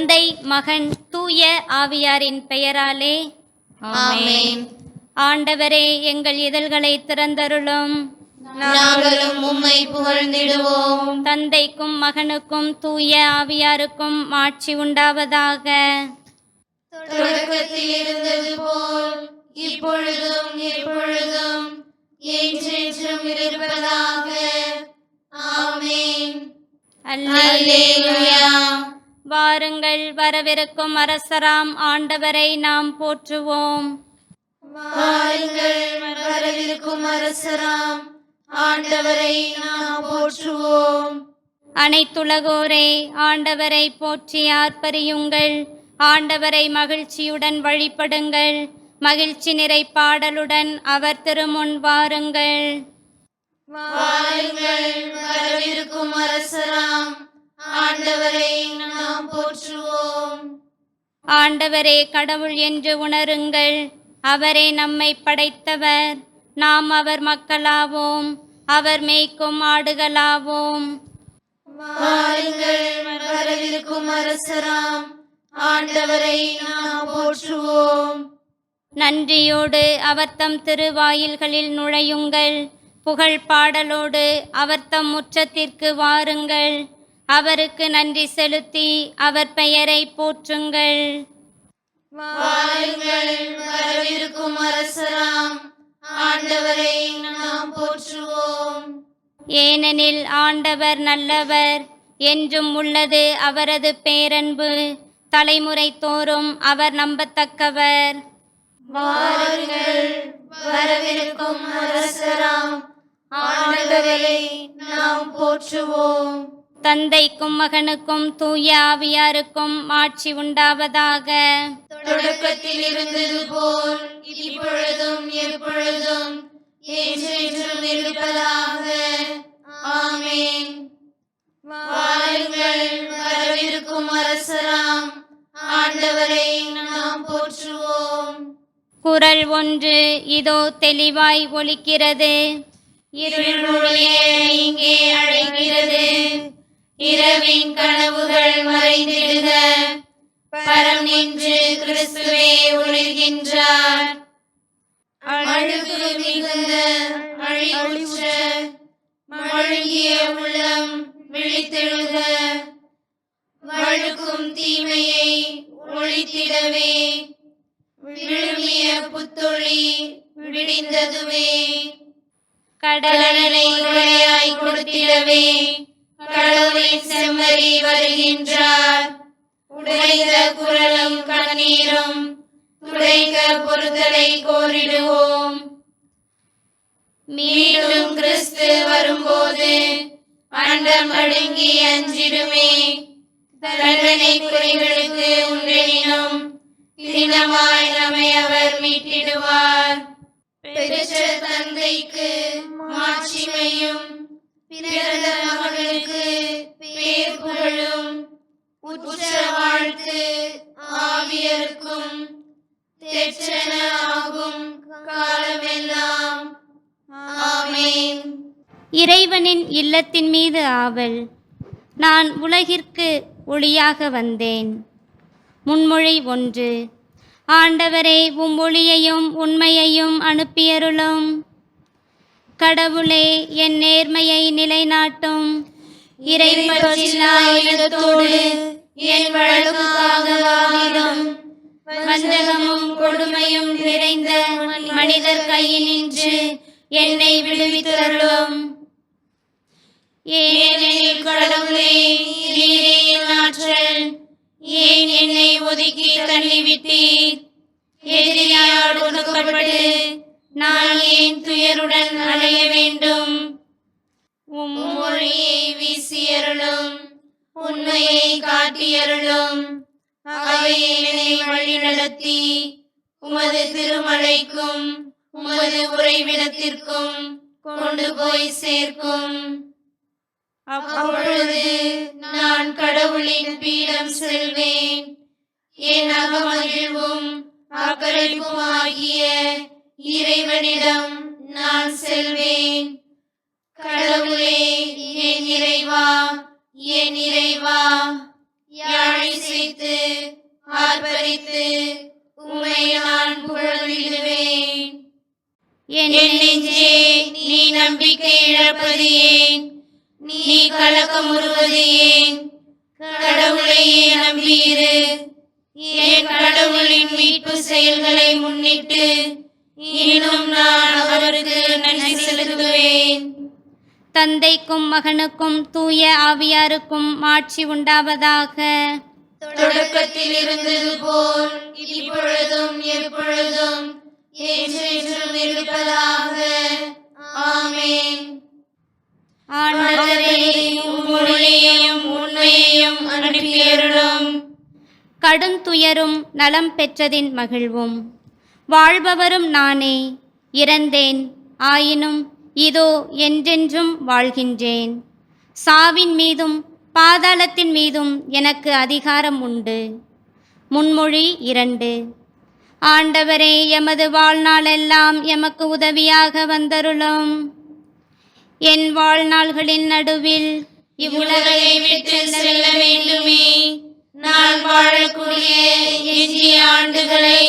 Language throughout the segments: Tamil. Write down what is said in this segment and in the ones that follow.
தந்தை மகன் தூய ஆவியாரின் பெயராலே. ஆமென். ஆண்டவரே எங்கள் இதழ்களை திறந்தருளும். நாங்களும் உம்மை புகழ்ந்திடுவோம். தந்தைக்கும் மகனுக்கும் தூய ஆவியாருக்கும் மாட்சி உண்டாவதாக. தொடக்கத்தில் இருந்தது போல் இப்பொழுதும் எப்பொழுதும் என்றென்றும் இருப்பதாக. ஆமென். அல்லேலூயா. வாருங்கள் வரவிருக்கும் அரசராம் ஆண்டவரை நாம் போற்றுவோம். வாருங்கள் வரவிருக்கும் அரசராம் ஆண்டவரை நாம் போற்றுவோம். அனைத்துலகோரே ஆண்டவரை போற்றி ஆர்ப்பரியுங்கள். ஆண்டவரை மகிழ்ச்சியுடன் வழிபடுங்கள். மகிழ்ச்சி நிறை பாடலுடன் அவர் திருமுன் வாருங்கள். வாருங்கள் வரவிருக்கும் அரசராம் ஆண்டவரை நாம் போற்றுவோம். ஆண்டவரே கடவுள் என்று உணருங்கள். அவரே நம்மை படைத்தவர். நாம் அவர் மக்களாவோம். அவர் மேய்க்கும் ஆடுகளாவோம். வாருங்கள் வரவிருக்கும் அரசராம். ஆண்டவரை நாம் போற்றுவோம். நன்றியோடு அவர் தம் திருவாயில்களில் நுழையுங்கள். புகழ் பாடலோடு அவர் தம் முற்றத்திற்கு வாருங்கள். அவருக்கு நன்றி செலுத்தி அவர் பெயரை போற்றுங்கள். வரவிருக்கும் அரசராம். ஆண்டவரை நாம் போற்றுவோம். ஏனெனில் ஆண்டவர் நல்லவர் என்றும் உள்ளது அவரது பேரன்பு. தலைமுறை தோறும் அவர் நம்பத்தக்கவர். வாருங்கள் வரவிருக்கும் அரசராம். ஆண்டவரை நாம் போற்றுவோம். தந்தைக்கும் மகனுக்கும் தூய ஆவியாருக்கும் ஆட்சி உண்டாவதாக. தொடக்கத்தில் இருந்தது போல் இப்பொழுதும் எப்பொழுதும் என்றென்றும் இருப்பதாக ஆமென். வாருங்கள் வரவிருக்கும் அரசராம் ஆண்டவரை நாம் போற்றுவோம். குரல் ஒன்று இதோ தெளிவாய் ஒலிக்கிறது. இருள் இங்கே அழைக்கிறது. இரவின் கனவுகள் மறைந்திடுக. பரம் நின்று கிறிஸ்துவே ஒளிர்கின்றார் அழுகு மிகுந்த அழிவுற்ற மழுங்கிய உள்ளம் விழித்தெழுக. வழுக்கும் தீமையை ஒழித்திடவே. விழுமிய புத்தொழி விடிந்ததுவே. கடலை கொடையாய் கொடுத்திடவே. கடவுளின் செம்மறி வருகின்றார். உடைந்த குரலும் கண்ணீரும் துடைக்க பொறுத்தலை கோரிடுவோம். மீண்டும் கிறிஸ்து வரும்போது அண்டம் அடுங்கி அஞ்சிடுமே. தண்டனை குறைகளுக்கு உண்டெனினும் தினமாய் நம்மை அவர் மீட்டிடுவார். பெற்ற தந்தைக்கு மாட்சிமையும் பிறந்த இறைவனின் இல்லத்தின் மீது ஆவல். நான் உலகிற்கு ஒளியாக வந்தேன். முன்மொழி ஒன்று. ஆண்டவரே உம் ஒளியையும் உண்மையையும் அனுப்பியருளும். கடவுளே என் நேர்மையை நிலைநாட்டும். என் வழக்குக்காக வஞ்சகமும் கொடுமையும் நிறைந்த மனிதர் கையினின்று என்னை விடுவித்தருளும். ஏனெனில் கடவுளே நீரே என் ஆற்றல். ஏன் என்னை ஒதுக்கி தள்ளிவிட்டீர்? எதிரியால் ஒடுக்கப்பட்டு நான் ஏன் துயருடன் அலைய வேண்டும்? உம் மொழியை வீசியருளும் உண்மையை காட்டியருளும் அவை என்னை வழிநடத்தி உமது திருமலைக்கும் உமது உறைவிடத்திற்கும் கொண்டு போய் சேர்க்கும். அப்பொழுது நான் கடவுளின் பீடம் செல்வேன். என் அகமகிழ்வும் அக்கறைக்குமாகிய இறைவனிடம் நான் செல்வேன். கடவுளே என் இறைவா என் இறைவா யாழை செய்து ஆர்ப்பரித்து உம்மை நான் புகழ்ந்திடுவேன். என் நெஞ்சே நீ நம்பிக்கை இழப்பது ஏன்? நீ கலக்கமுறுவது ஏன் கடவுளையே நம்பியிரு என் கடவுளின் மீட்பு செயல்களை முன்னிட்டு இன்னும் நான் அவருக்கு நன்றி செலுத்துவேன். தந்தைக்கும் மகனுக்கும் தூய ஆவியாருக்கும் மாட்சி உண்டாவதாக. தொடக்கத்தில் இருந்தது போல் இப்பொழுதும் எப்பொழுதும் என்றென்றும் இருப்பதாக. ஆமேன். கடும் துயரும் நலம் பெற்றதின் மகிழ்வும். வாழ்பவரும் நானே இறந்தேன் ஆயினும் இதோ என்றென்றும் வாழ்கின்றேன். சாவின் மீதும் பாதாளத்தின் மீதும் எனக்கு அதிகாரம் உண்டு. முன்மொழி இரண்டு. ஆண்டவரே எமது வாழ்நாளெல்லாம் எமக்கு உதவியாக வந்தருளும். என் வாழ்நாள்களின் நடுவில் இவ்வுலகை விட்டு செல்ல வேண்டுமே. நான் வாழக்கூடிய எஞ்சிய ஆண்டுகளை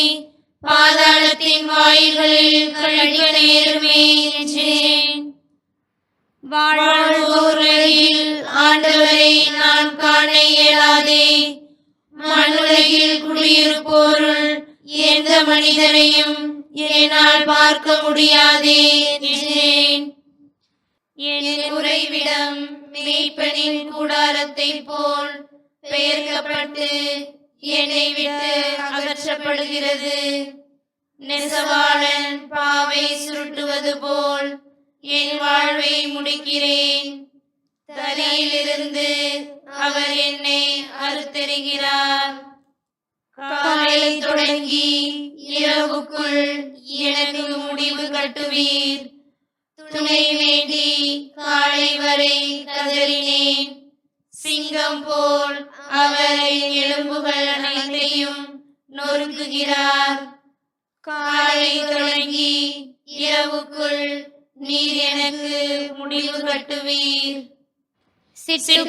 பாதாளத்தின் வாயில்களில் கழிக்க நேருமே என்றேன் வாழ்வோர் வழியில் ஆண்டவரை நான் காண இயலாதே. மண்ணுலகில் குடியிருப்போருள் எந்த மனிதரையும் என்னால் பார்க்க முடியாதே என்றேன் என் உறைவிடம் மேய்ப்பனின் கூடாரத்தைப் போல் பெயர்க்கப்பட்டு என்னை விட்டு அகற்றப்படுகிறது. நெசவாளன் பாவை சுருட்டுவது போல் என் வாழ்வை முடிக்கிறேன். தரையிலிருந்து அவர் என்னை அறுத்தெறிகிறார் காலை தொடங்கி இரவுக்குள் எனக்கு முடிவு கட்டுவீர். துணை வேண்டி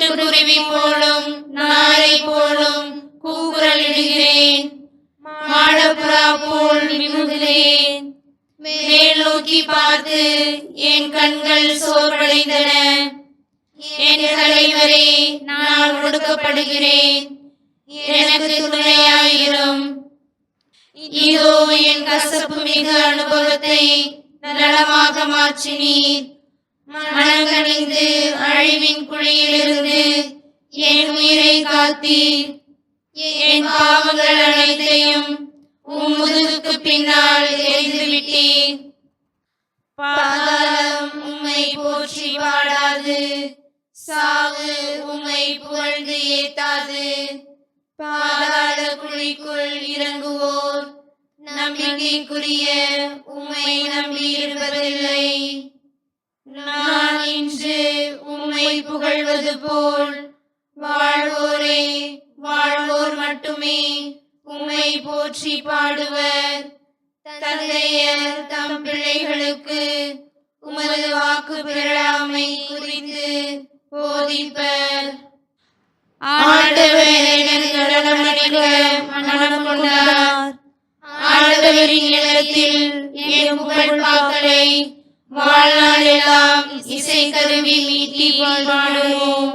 சிட்டுக்குருவி போலும் நாரை போலும் கூக்குரலிடுகிறேன் மாடப்புறா போல் விமுகிறேன் மேல் நோக்கி பார்த்து என் கண்கள் சோர்வடைந்தன. என் தலைவரே நான் ஒடுக்கப்படுகிறேன். எனக்கு துணையாயிரும். இதோ என் கசப்பு மிகு அனுபவத்தை நலமாக மாற்றினீர். மனங்கணிந்து அழிவின் குழியிலிருந்து என் உயிரை காத்தீர். என் பாவங்கள் அனைத்தையும் உம் முதுகுக்கு பின்னால் எரிந்துவிட்டீர் பாதாளம் உம்மை போற்றி பாடாது. சாவு உம்மை புகழ்ந்து ஏத்தாது. பாதாள குழிக்குள் இறங்குவோர். நம்பிக்கைக்குரிய உம்மை நம்பியிருப்பதில்லை. நான் இன்று உம்மை புகழ்வது போல். வாழ்வோரே வாழ்வோர் மட்டுமே உம்மை போற்றி பாடுவர். தந்தையர் தம் பிள்ளைகளுக்கு உமது வாக்கு பெறாமை குறித்து போதிப்பர். ஆண்டவர் மனம் கொண்டார். ஆண்டவரின் இடத்தில் என் புகழ் வாழ்நாளெல்லாம் இசை கருவி மீட்டி பாடுவோம்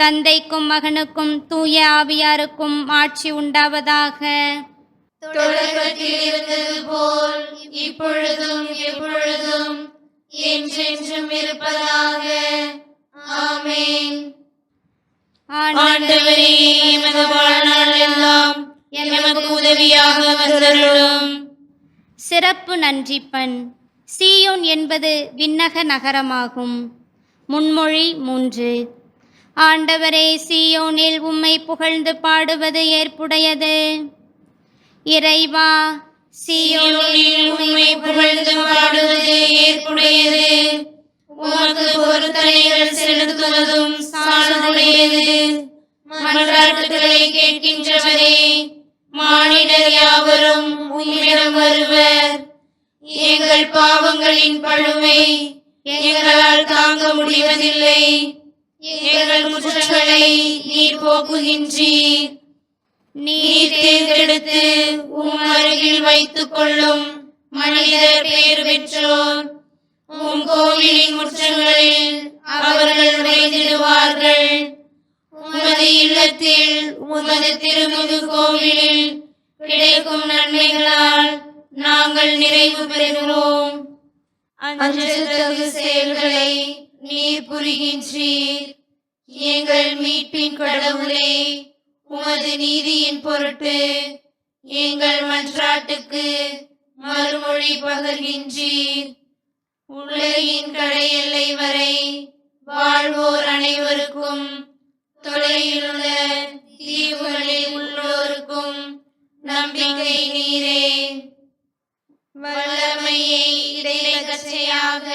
தந்தைக்கும் மகனுக்கும் தூய ஆவியாருக்கும் ஆட்சி உண்டாவதாக. தொடக்கத்தில் இருந்தது போல் இப்பொழுதும் எப்பொழுதும் என்றென்றும் இருப்பதாக. ஆமென். ஆண்டவரே எமது வாழ்நாள் எல்லாம் எமக்கு உதவியாக வந்தருளும். சிறப்பு நன்றிப்பண் சீயோன் என்பது விண்ணக நகரமாகும். முன்மொழி மூன்று. ஆண்டவரே சீயோனில் உம்மை புகழ்ந்து பாடுவது ஏற்புடையது. இறைவா சீயோனில் உம்மை புகழ்ந்து பாடுவது ஏற்புடையது. உமக்கு பொருத்தனைகள் செலுத்துவதும் சாலமுடையது மன்றாட்டுகளை கேட்கின்றவரே மானிடர் யாவரும் உம்மிடம் வருவர். எங்கள் பாவங்களின் பழுவை எங்களால் தாங்க முடிவதில்லை. எங்கள் குற்றங்களை நீர் போக்குகின்றீர். நீர் தேர்ந்தெடுத்து உம் அருகில் வைத்துக் கொள்ளும் மனிதர் பெயர் பெற்றோர். உம் கோவிலின் முற்றங்களில் அவர்கள் உறைந்திடுவார்கள் உமது இல்லத்தில் உமது திருமுது கோவிலில் கிடைக்கும் நன்மைகளால் நாங்கள் நிறைவு பெறுகிறோம். அஞ்சத்தகு செயல்களை நீர் புரிகின்றீர். எங்கள் மீட்பின் கடவுளே உமது நீதியின் பொருட்டு எங்கள் மன்றாட்டுக்கு மறுமொழி பகர்கின்றீர். உலகின் கடை எல்லை வரை வாழ்வோர் அனைவருக்கும் தொலையில் உள்ள தீவுகளில் உள்ளோருக்கும் நம்பிக்கை நீரே. வல்லமையை இடைக்கச்சையாக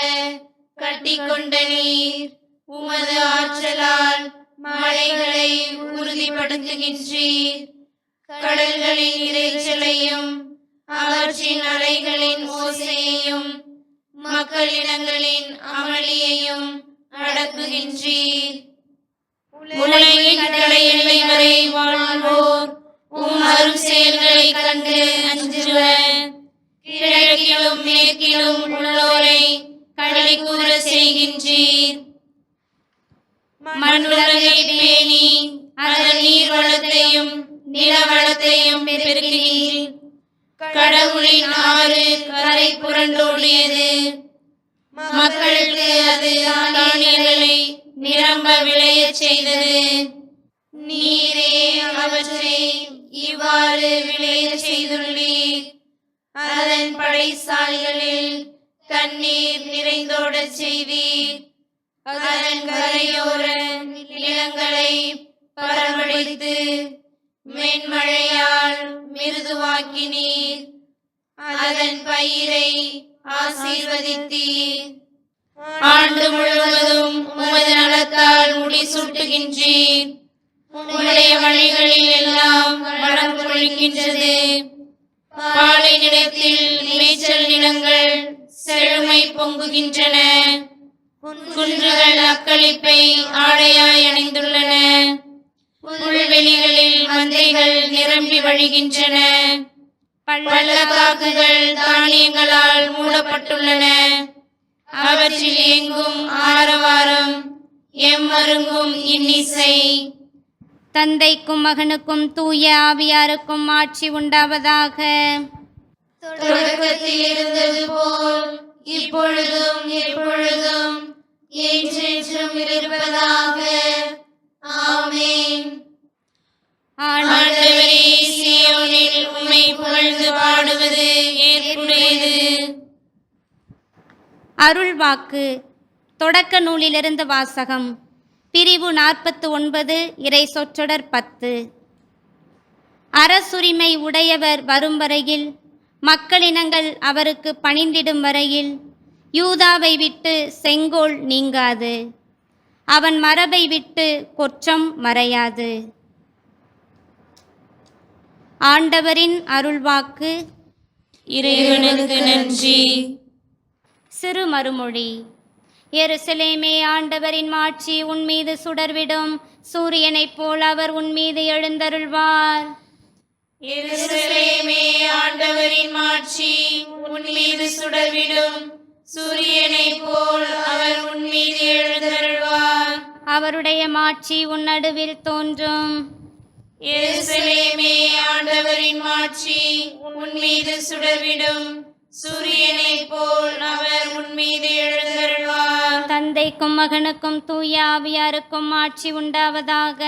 கட்டிக்கொண்ட நீர் உமது ஆற்றலால் மலைகளை உறுதிப்படுத்துகின்றீர். கடல்களின் இரைச்சலையும் அவற்றின் அலைகளின் ஓசையையும் மக்களிடங்களின் அமளியையும் அடக்குகின்றீர். உலகின் கடை எல்லை வரை வாழ்வோர் உம் அரும் செயல்களை கண்டு அஞ்சுவர். கிழக்கிலும் மேற்கிலும் உள்ளோரை கடலை கூற செய்கின்றீர். மண்ணுலகை பேணி அதன் நீர் வளத்தையும் நில வளத்தையும் பெருக்கினீர். கடவுளின் ஆறு கரை புரண்டோடியது. மக்களுக்கு அது தானியங்களை நிரம்ப விளைய செய்தது. நீரே அவற்றை இவ்வாறு விளைய செய்துள்ளீர். படைசாலைகளில் தண்ணீர் நிறைந்தோடச் செய்தீர் அதன் கரையோர நிலங்களை பரவழைத்து மென்மழையால் மிருதுவாக்கினீர். அதன் பயிரை ஆசீர்வதித்தீர். ஆண்டு முழுவதும் உமது நலத்தால் முடிசூட்டுகின்றீர். உங்களுடைய வழிகளில் எல்லாம் வளம் கொள்கின்றது. நிலங்கள் செழுமை பொங்குகின்றன. குன்றுகள் அக்களிப்பை ஆடையாய் அணிந்துள்ளன. புல்வெளிகளில் மந்தைகள் நிரம்பி வழிகின்றன. பள்ளத்தாக்குகள் தானியங்களால் மூடப்பட்டுள்ளன. அவற்றில் எங்கும் ஆரவாரம் எம்மருங்கும் இன்னிசை. தந்தைக்கும் மகனுக்கும் தூய ஆவியாருக்கும் ஆட்சி உண்டாவதாக. இருந்தது போல் இப்பொழுதும் எப்பொழுதும் என்றென்றும் இருப்பதாக. ஆமென். ஆண்டவரே சீயோனில் உம்மை புகழ்ந்து பாடுவது ஏற்புடையது. அருள்வாக்கு. தொடக்க நூலிலிருந்து வாசகம். பிரிவு நாற்பத்து ஒன்பது இறை சொற்றொடர் பத்து. அரசுரிமை உடையவர் வரும் வரையில் மக்களினங்கள் அவருக்கு பணிந்திடும் வரையில் யூதாவை விட்டு செங்கோல் நீங்காது. அவன் மரபை விட்டு கொற்றம் மறையாது. ஆண்டவரின் அருள்வாக்கு இறைவனுக்கு நன்றி. சிறு மறுமொழி. எருசலேமே ஆண்டவரின் மாட்சி உன் மீது சுடர்விடும். சூரியனைப் போல் அவர் உன் மீது எழுந்தருள்வார். எருசலேமே ஆண்டவரின் மாட்சி உன் மீது சுடர்விடும். சூரியனை போல் அவர் உன் மீது எழுந்தருள்வார். அவருடைய மாட்சி உன் நடுவில் தோன்றும். எருசலேமே ஆண்டவரின் மாட்சி உன் மீது சுடர்விடும். சூரியனை போல் அவர் உன் மீது எழுந்தருள்வார். தந்தைக்கும் மகனுக்கும் தூய ஆவியாருக்கும் ஆட்சி உண்டாவதாக.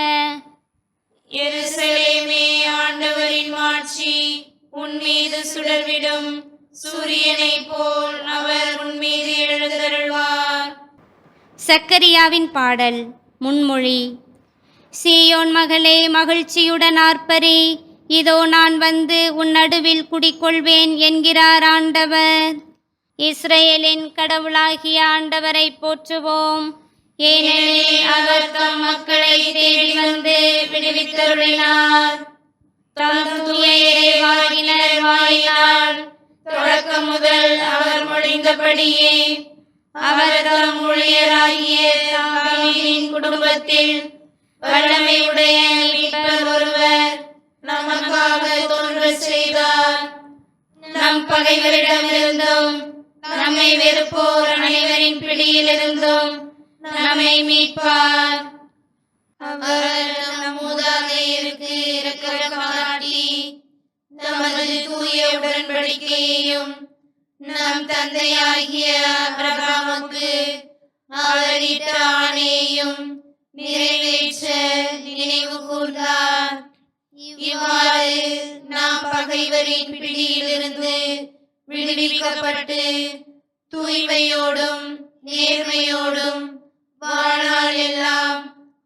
எருசலேமே ஆண்டவரின் மாட்சி உன் மீது சுடர்விடும். சூரியனை போல் அவர் உன் மீது எழுந்தருள்வார். சக்கரியாவின் பாடல் முன்மொழி. சீயோன் மகளே மகிழ்ச்சியுடன் ஆர்ப்பரி. இதோ நான் வந்து உன் நடுவில் குடிக்கொள்வேன் என்கிறார் ஆண்டவர். இஸ்ரேலின் கடவுளாகிய ஆண்டவரை போற்றுவோம். ஏனெனில் அவர் தம் மக்களை தேடி விடுவித்தருளினார் தொடக்கம் முதல் அவர் முடிந்தபடியே அவர் தம் ஊழியராகிய குடும்பத்தில் வல்லமையுடைய மீட்பர் ஒருவர் நமக்காக தோன்றச் செய்தார். நம் பகைவரிடம் பகைவரிடமிருந்தும் நம்மை வெறுப்போர் அனைவரின் பிடியிலிருந்தும் நம்மை மீட்பார். அவர் நம் மூதாதையருக்கு இரக்கம் காட்டி தமது தூய உடன்படிக்கையையும் நம் தந்தையாகிய அபிரகாமுக்கு அவர் இட்ட ஆணையையும் நிறைவேற்ற நினைவு கூர்ந்தார். இவ்வாறு நாம் பகைவரின் பிடியிலிருந்து விடுவிக்கப்பட்டு தூய்மையோடும் நேர்மையோடும் வாழ்நாள் எல்லாம்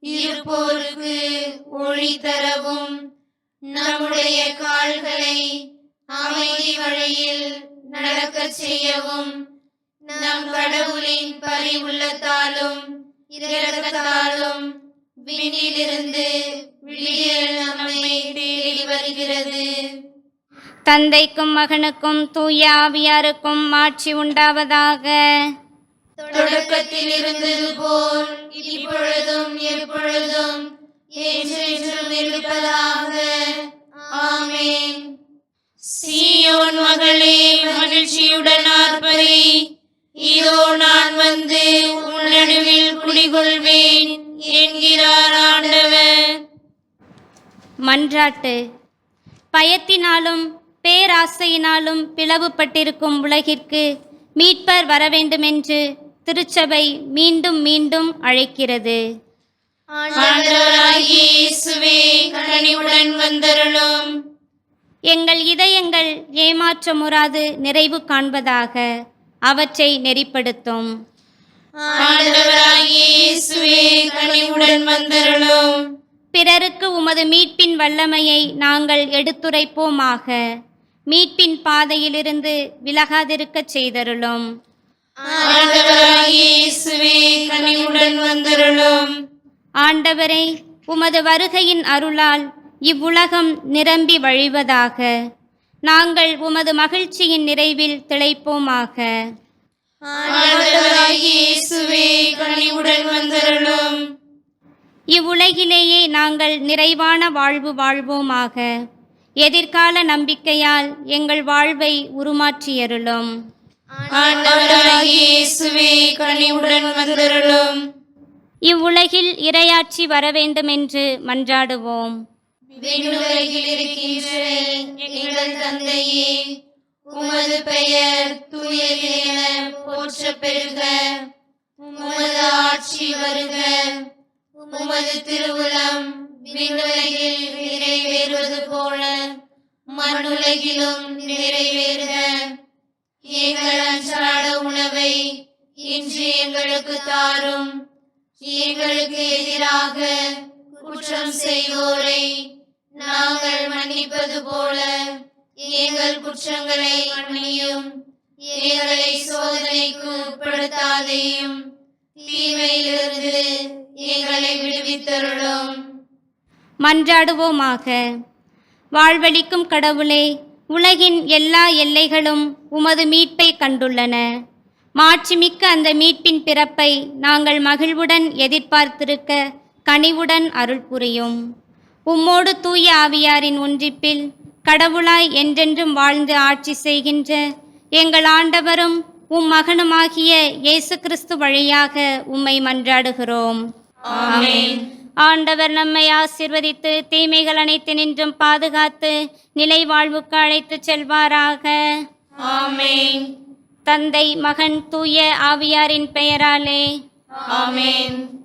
இருப்போருக்கு ஒளி தரவும். நம்முடைய கால்களை அமைதி வழியில் நடக்கச் செய்யவும். நம் கடவுளின் பரிவுள்ளத்தாலும் இரக்கத்தாலும் விண்ணிலிருந்து விடியல் நம்மை தேடி வருகிறது. தந்தைக்கும் மகனுக்கும் தூய ஆவியாருக்கும் ஆட்சி உண்டாவதாக. தொடக்கத்தில் இருந்தது போல் இப்பொழுதும் எப்பொழுதும் என்றென்றும் இருப்பதாக ஆமேன். சீயோன் மகளே மகிழ்ச்சியுடன் ஆர்ப்பரி. இதோ நான் வந்து உன் நடுவில் குடிகொள்வேன் என்கிறார் ஆண்டவர். மன்றாட்டு. பயத்தினாலும் பேராசையினாலும் பிளவுபட்டிருக்கும் உலகிற்கு மீட்பர் வரவேண்டுமென்று திருச்சபை மீண்டும் மீண்டும் அழைக்கிறது. எங்கள் இதயங்கள் ஏமாற்றமுறாது நிறைவு காண்பதாக அவற்றை நெறிப்படுத்தும். பிறருக்கு உமது மீட்பின் வல்லமையை நாங்கள் எடுத்துரைப்போமாக. மீட்பின் பாதையிலிருந்து விலகாதிருக்கச் செய்தருளும். ஆண்டவரே உமது வருகையின் அருளால் இவ்வுலகம் நிரம்பி வழிவதாக. நாங்கள் உமது மகிழ்ச்சியின் நிறைவில் திளைப்போமாக. இவ்வுலகிலேயே நாங்கள் நிறைவான வாழ்வு வாழ்வோமாக. எதிர்கால நம்பிக்கையால் எங்கள் வாழ்வை உருமாற்றியருளும். இவ்வுலகில் இரையாட்சி வர மன்றாடுவோம். விண்ணுலகில் இருக்கின்ற எங்கள் தந்தையே உமது பெயர் தூயது என போற்ற பெறுக. உமது ஆட்சி வருக. உமது திருவுளம் விண்ணுலகில் நிறைவேறுவது போல மண்ணுலகிலும் நிறைவேறுக. எங்கள் அன்றாட உணவை இன்று எங்களுக்கு தாரும். எங்களுக்கு எதிராக குற்றம் செய்வோரை நாங்கள் மன்னிப்பது போல எங்கள் குற்றங்களை மன்னியும். எங்களை சோதனைக்கு உட்படுத்தாதையும். தீமையிலிருந்து எங்களை விடுவித்தருளும். மன்றாடுவோமாக. வாழ்வளிக்கும் கடவுளே உலகின் எல்லா எல்லைகளும் உமது மீட்பை கண்டுள்ளன. மாட்சிமிக்க அந்த மீட்பின் பிறப்பை நாங்கள் மகிழ்வுடன் எதிர்பார்த்திருக்க கனிவுடன் அருள் புரியும். உம்மோடு தூய ஆவியாரின் ஒன்றிப்பில் கடவுளாய் என்றென்றும் வாழ்ந்து ஆட்சி செய்கின்ற எங்கள் ஆண்டவரும் உம் மகனுமாகிய இயேசு கிறிஸ்து வழியாக உம்மை மன்றாடுகிறோம். ஆமென். ஆண்டவர் நம்மை ஆசிர்வதித்து தீமைகள் அனைத்து நின்றும் பாதுகாத்து நிலை வாழ்வுக்கு அழைத்துச் செல்வாராக. ஆமென். தந்தை மகன் தூய ஆவியாரின் பெயராலே. ஆமென்.